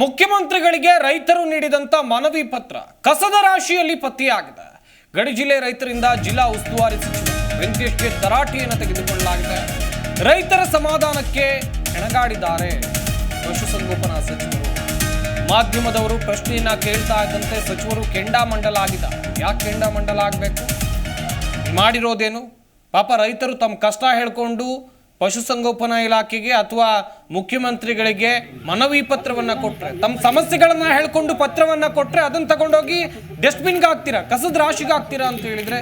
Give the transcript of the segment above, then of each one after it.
ಮುಖ್ಯಮಂತ್ರಿಗಳಿಗೆ ರೈತರು ನೀಡಿದಂತ ಮನವಿ ಪತ್ರ ಕಸದ ರಾಶಿಯಲ್ಲಿ ಪತ್ತೆಯಾಗಿದೆ. ಗಡಿ ಜಿಲ್ಲೆ ರೈತರಿಂದ ಜಿಲ್ಲಾ ಉಸ್ತುವಾರಿ ಸಚಿವ ವೆಂಕಟೇಶ್ಗೆ ತರಾಟೆಯನ್ನು ತೆಗೆದುಕೊಳ್ಳಲಾಗಿದೆ. ರೈತರ ಸಮಾಧಾನಕ್ಕೆ ಹೆಣಗಾಡಿದ್ದಾರೆ. ಪಶುಸಂಗೋಪನಾ ಸಚಿವರು ಮಾಧ್ಯಮದವರು ಪ್ರಶ್ನೆಯನ್ನ ಕೇಳ್ತಾ ಇದ್ದಂತೆ ಸಚಿವರು ಆಗಿದ ಯಾಕೆ ಕೆಂಡಾಮಂಡಲ ಆಗಬೇಕು ಮಾಡಿರೋದೇನು? ಪಾಪ ರೈತರು ತಮ್ಮ ಕಷ್ಟ ಹೇಳ್ಕೊಂಡು ಪಶುಸಂಗೋಪನಾ ಇಲಾಖೆಗೆ ಅಥವಾ ಮುಖ್ಯಮಂತ್ರಿಗಳಿಗೆ ಮನವಿ ಪತ್ರವನ್ನ ಕೊಟ್ರೆ, ತಮ್ಮ ಸಮಸ್ಯೆಗಳನ್ನು ಹೇಳ್ಕೊಂಡು ಪತ್ರವನ್ನ ಕೊಟ್ರೆ ಅದನ್ನು ತಗೊಂಡೋಗಿ ಡಸ್ಟ್ಬಿನ್ಗೆ ಹಾಕ್ತೀರಾ, ಕಸದ ರಾಶಿಗೆ ಹಾಕ್ತೀರಾ ಅಂತ ಹೇಳಿದ್ರೆ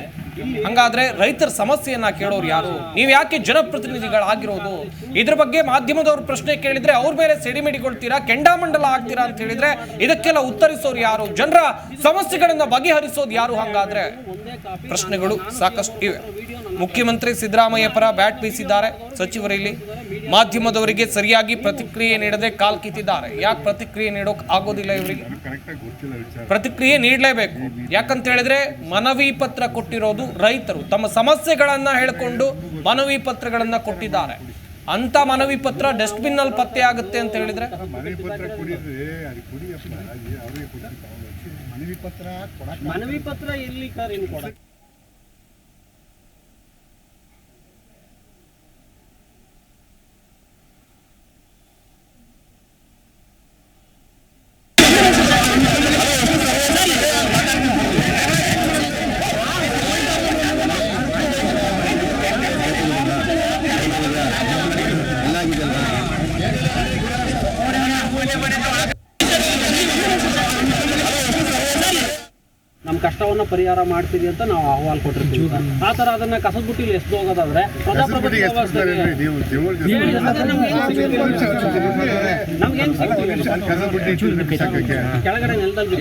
ಹಂಗಾದ್ರೆ ರೈತರ ಸಮಸ್ಯೆಯನ್ನ ಕೇಳೋರು ಯಾರು? ನೀವು ಯಾಕೆ ಜನಪ್ರತಿನಿಧಿಗಳಾಗಿರೋದು? ಇದ್ರ ಬಗ್ಗೆ ಮಾಧ್ಯಮದವ್ರ ಪ್ರಶ್ನೆ ಕೇಳಿದ್ರೆ ಅವ್ರ ಮೇಲೆ ಸಿಡಿಮಿಡಿಗೊಳ್ತೀರಾ ಕೆಂಡಾಮಂಡಲ ಆಗ್ತೀರಾ ಅಂತ ಹೇಳಿದ್ರೆ ಇದಕ್ಕೆಲ್ಲ ಉತ್ತರಿಸೋರು ಯಾರು? ಜನರ ಸಮಸ್ಯೆಗಳನ್ನ ಬಗೆಹರಿಸೋದು ಯಾರು ಹಂಗಾದ್ರೆ? ಪ್ರಶ್ನೆಗಳು ಸಾಕಷ್ಟು ಇವೆ ಮುಖ್ಯಮಂತ್ರಿ ಸಿದ್ದರಾಮಯ್ಯ ಪರ ಬ್ಯಾಟ್ ಬೀಸಿದ್ದಾರೆ. ಸಚಿವರಲ್ಲಿ ಮಾಧ್ಯಮದವರಿಗೆ ಸರಿಯಾಗಿ ಪ್ರತಿಕ್ರಿಯೆ ನೀಡದೆ ಕಾಲ್ ಕಿತ್ತಿದ್ದಾರೆ. ಯಾಕೆ ಪ್ರತಿಕ್ರಿಯೆ ನೀಡೋಕೆ ಆಗೋದಿಲ್ಲ ಇವರಿಗೆ? ಪ್ರತಿಕ್ರಿಯೆ ನೀಡಲೇಬೇಕು. ಯಾಕಂತ ಹೇಳಿದ್ರೆ ಮನವಿ ಪತ್ರ ಕೊಟ್ಟಿರೋದು ರೈತರು. ತಮ್ಮ ಸಮಸ್ಯೆಗಳನ್ನ ಹೇಳಿಕೊಂಡು ಮನವಿ ಪತ್ರಗಳನ್ನ ಕೊಟ್ಟಿದ್ದಾರೆ. ಅಂತ ಮನವಿ ಪತ್ರ ಡಸ್ಟ್ಬಿನ್ನಲ್ಲಿ ಪತ್ತೆ ಆಗುತ್ತೆ ಅಂತ ಹೇಳಿದ್ರೆ? ಮನವಿ ಪತ್ರ ಕುಡಿದ್ರೆ ಅದು ಕುಡಿಯಪ್ಪ ಅದು ಅವ್ರಿಗೆ ಕೊಡ್ತಿದ್ದ ಮನವಿ ಪತ್ರ ಕೊಡಕ್ಕೆ ಮನವಿ ಪತ್ರ ಎಲ್ಲಿ ಸರ್ ಇನ್ನು ಕೊಡ ನಮ್ಮ ಕಷ್ಟವನ್ನ ಪರಿಹಾರ ಮಾಡ್ತೀವಿ ಅಂತ ನಾವು ಅಹವಾಲ್ ಕೊಟ್ಟಿರ್ತೀವಿ. ಆ ತರ ಅದನ್ನ ಕಸದ ಬುಟ್ಟಿಲಿ ಎಷ್ಟು ಹೋಗೋದಾದ್ರೆ ನಮ್ಗೆ ಹೆಂಗ್ ಕೆಳಗಡೆ ನೆಲದಲ್ಲಿ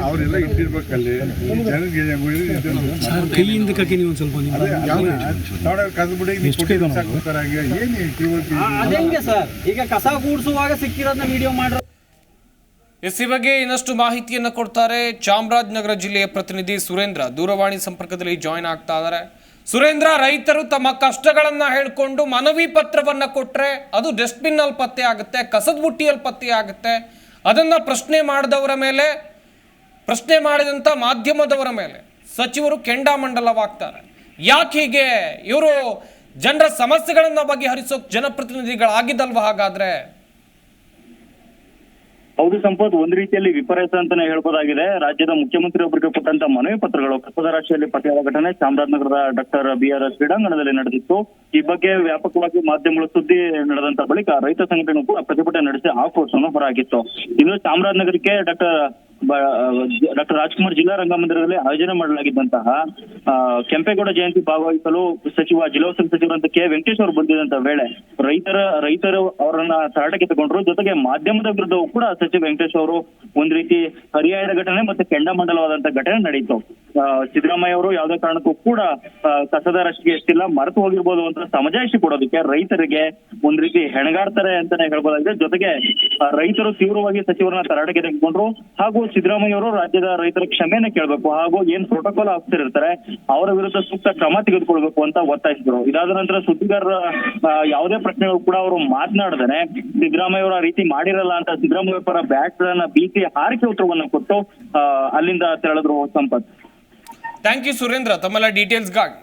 ಅವರೆಲ್ಲ ಇಟ್ಟಿರ್ಬೇಕಲ್ಲಿ. ಕೈಯಿಂದ ಕಕ್ಕಿ ನೀವು ಸ್ವಲ್ಪ ಏನು ತಿಳುವಳಿಕೆ ಅದೇಂಗೆ ಸರ್? ಈಗ ಕಸ ಕೂಡಿಸುವಾಗ ಸಿಕ್ಕಿರೋದನ್ನ ವಿಡಿಯೋ ಮಾಡ್ರೆ ಎಸ್ ಬಗ್ಗೆ ಇನ್ನಷ್ಟು ಮಾಹಿತಿಯನ್ನು ಕೊಡ್ತಾರೆ ಚಾಮರಾಜನಗರ ಜಿಲ್ಲೆಯ ಪ್ರತಿನಿಧಿ ಸುರೇಂದ್ರ. ದೂರವಾಣಿ ಸಂಪರ್ಕದಲ್ಲಿ ಜಾಯಿನ್ ಆಗ್ತಾ ಇದ್ದಾರೆ. ಸುರೇಂದ್ರ, ರೈತರು ತಮ್ಮ ಕಷ್ಟಗಳನ್ನ ಹೇಳ್ಕೊಂಡು ಮನವಿ ಪತ್ರವನ್ನ ಕೊಟ್ರೆ ಅದು ಡಸ್ಟ್ಬಿನ್ ಅಲ್ಲಿ ಪತ್ತೆ ಆಗುತ್ತೆ, ಕಸದ ಬುಟ್ಟಿಯಲ್ಲಿ ಪತ್ತೆ ಆಗುತ್ತೆ. ಅದನ್ನ ಪ್ರಶ್ನೆ ಮಾಡಿದವರ ಮೇಲೆ, ಪ್ರಶ್ನೆ ಮಾಡಿದಂಥ ಮಾಧ್ಯಮದವರ ಮೇಲೆ ಸಚಿವರು ಕೆಂಡಾಮಂಡಲವಾಗ್ತಾರೆ. ಯಾಕೆ ಹೀಗೆ? ಇವರು ಜನರ ಸಮಸ್ಯೆಗಳನ್ನ ಬಗೆಹರಿಸೋಕ್ ಜನಪ್ರತಿನಿಧಿಗಳಾಗಿದ್ದಲ್ವ ಹಾಗಾದ್ರೆ? ಹೌದು ಸಂಪತ್, ಒಂದ್ ರೀತಿಯಲ್ಲಿ ವಿಪರೀತ ಅಂತಾನೆ ಹೇಳ್ಬೋದಾಗಿದೆ. ರಾಜ್ಯದ ಮುಖ್ಯಮಂತ್ರಿ ಒಬ್ಬರಿಗೆ ಕೊಟ್ಟಂತ ಮನವಿ ಪತ್ರಗಳು. ಕಸದ ರಾಶಿಯಲ್ಲಿ ಪತ್ತೆಯಾದ ಘಟನೆ ಚಾಮರಾಜನಗರದ ಡಾಕ್ಟರ್ ಬಿ ಆರ್ ಎಸ್ ಕ್ರೀಡಾಂಗಣದಲ್ಲಿ ನಡೆದಿತ್ತು. ಈ ಬಗ್ಗೆ ವ್ಯಾಪಕವಾಗಿ ಮಾಧ್ಯಮಗಳು ಸುದ್ದಿ ನಡೆದಂತ ಬಳಿಕ ರೈತ ಸಂಘಟನೆ ಕೂಡ ಪ್ರತಿಭಟನೆ ನಡೆಸಿ ಆಕ್ರೋಶವನ್ನು ಹೊರಹಾಕಿತ್ತು. ಇನ್ನು ಚಾಮರಾಜನಗರಕ್ಕೆ ಡಾಕ್ಟರ್ ಡಾಕ್ಟರ್ ರಾಜ್ಕುಮಾರ್ ಜಿಲ್ಲಾ ರಂಗಮಂದಿರದಲ್ಲಿ ಆಯೋಜನೆ ಮಾಡಲಾಗಿದ್ದಂತಹ ಕೆಂಪೇಗೌಡ ಜಯಂತಿ ಭಾಗವಹಿಸಲು ಸಚಿವ, ಜಿಲ್ಲಾ ಉಸ್ತುವಾರಿ ಸಚಿವರಂತ ಕೆ. ವೆಂಕಟೇಶ್ ಅವರು ಬಂದಿದ್ದಂತ ವೇಳೆ ರೈತರ, ರೈತರು ಅವರನ್ನ ತರಾಟಕ್ಕೆ ತಗೊಂಡ್ರು. ಜೊತೆಗೆ ಮಾಧ್ಯಮದ ವಿರುದ್ಧವೂ ಕೂಡ ಸಚಿವ ವೆಂಕಟೇಶ್ ಅವರು ಒಂದ್ ರೀತಿ ಪರ್ಯಾಯದ ಘಟನೆ ಮತ್ತೆ ಕೆಂಡಮಂಡಲವಾದಂತ ಘಟನೆ ನಡೆಯಿತು ಸಿದ್ದರಾಮಯ್ಯ ಅವರು ಯಾವುದೇ ಕಾರಣಕ್ಕೂ ಕೂಡ ಕಸದ ರಷ್ಟಿಗೆ ಎಷ್ಟಿಲ್ಲ, ಮರೆತು ಹೋಗಿರ್ಬೋದು ಅಂತ ಸಮಜಾಯಿಷಿ ಕೊಡೋದಕ್ಕೆ ರೈತರಿಗೆ ಒಂದ್ ರೀತಿ ಹೆಣಗಾಡ್ತಾರೆ ಅಂತಾನೆ ಹೇಳ್ಬೋದಾಗಿದೆ. ಜೊತೆಗೆ ರೈತರು ತೀವ್ರವಾಗಿ ಸಚಿವರನ್ನ ತರಾಟೆಗೆ ತೆಗೆದುಕೊಂಡ್ರು. ಹಾಗೂ ಸಿದ್ದರಾಮಯ್ಯ ಅವರು ರಾಜ್ಯದ ರೈತರ ಕ್ಷಮೆಯನ್ನ ಕೇಳಬೇಕು ಹಾಗೂ ಏನ್ ಪ್ರೋಟೋಕಾಲ್ ಆಫೀಸರ್ ಇರ್ತಾರೆ ಅವರ ವಿರುದ್ಧ ಸೂಕ್ತ ಕ್ರಮ ತೆಗೆದುಕೊಳ್ಬೇಕು ಅಂತ ಒತ್ತಾಯಿಸಿದ್ರು. ಇದಾದ ನಂತರ ಸುದ್ದಿಗಾರರ ಆ, ಯಾವುದೇ ಪ್ರಶ್ನೆಗಳು ಕೂಡ ಅವರು ಮಾತನಾಡದೇನೆ ಸಿದ್ದರಾಮಯ್ಯ ಅವರ ರೀತಿ ಮಾಡಿರಲ್ಲ ಅಂತ ಸಿದ್ದರಾಮಯ್ಯ ಪರ ಬ್ಯಾಟ್ ಗಳನ್ನ ಬೀಸಿ ಹಾರಿಕೆ ಉತ್ತರವನ್ನ ಕೊಟ್ಟು ಆ, ಅಲ್ಲಿಂದ ತೆರಳಿದ್ರು ಸಂಪತ್. Thank you Surendra. ತಮ್ಮೆಲ್ಲ ಡೀಟೇಲ್ಸ್ಗಾಗಿ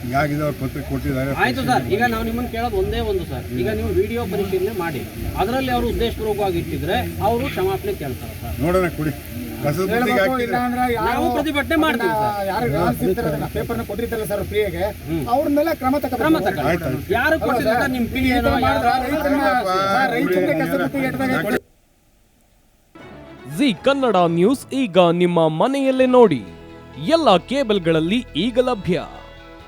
ಹೋಗಿರ್ಬೋದು ಅವ್ರು ತಿಳಿಸ್ತಿ ವಿಚಾರ ತಿಳಿಸ್ತೀನಿ ಹಿಂಗಾಗಿದೆ ಅವ್ರು ಪತ್ರ ಕೊಟ್ಟಿದ್ದಾರೆ. ಆಯ್ತು ಸರ್ ಈಗ ನಾವು ನಿಮ್ಮನ್ನು ಕೇಳೋದು ಒಂದೇ ಒಂದು ಸರ್. ಈಗ ನೀವು ವಿಡಿಯೋ ಪರಿಶೀಲನೆ ಮಾಡಿ. ಅದರಲ್ಲಿ ಅವರು ಉದ್ದೇಶಪೂರ್ವಕವಾಗಿ ಇಟ್ಟಿದ್ರೆ ಅವರು ಕ್ಷಮಾಪಣೆ ಕೇಳ್ತಾರೆ ಸರ್. ನೋಡೋಣ ಕೊಡಿ. ಕಸದ ಬುಟ್ಟಿಗೆ ಹಾಕಿದ್ರೆ. ನಾವು ಪ್ರತಿಭಟನೆ ಮಾಡ್ತೀವಿ ಸರ್. ಯಾರು ಪೇಪರ್ನ ಕೊಟ್ಟಿರ್ತಾರಲ್ಲ ಸರ್ ಫ್ರೀಯಾಗೆ ಅವ್ರ ಮೇಲೆ ಕ್ರಮ ಕ್ರಮ ತಗೋಬೇಕು. ಆಯ್ತು, ಆಯ್ತು. ಯಾರು ಕೊಟ್ಟಿದ್ರೆ ನಿಮ್ ಪಿ ಏನೋ ಮಾಡಿದ್ರೆ ಯಾರು- ರೈತರನ್ನ ರೈತರಿಗೆ ಕಸ ಬುಟ್ಟಿಗೆ ಜಿ ಕನ್ನಡ ನ್ಯೂಸ್ ಈಗ ನಿಮ್ಮ ಮನೆಯಲ್ಲೇ ನೋಡಿ. ಎಲ್ಲ ಕೇಬಲ್ಗಳಲ್ಲಿ ಈಗ ಲಭ್ಯ.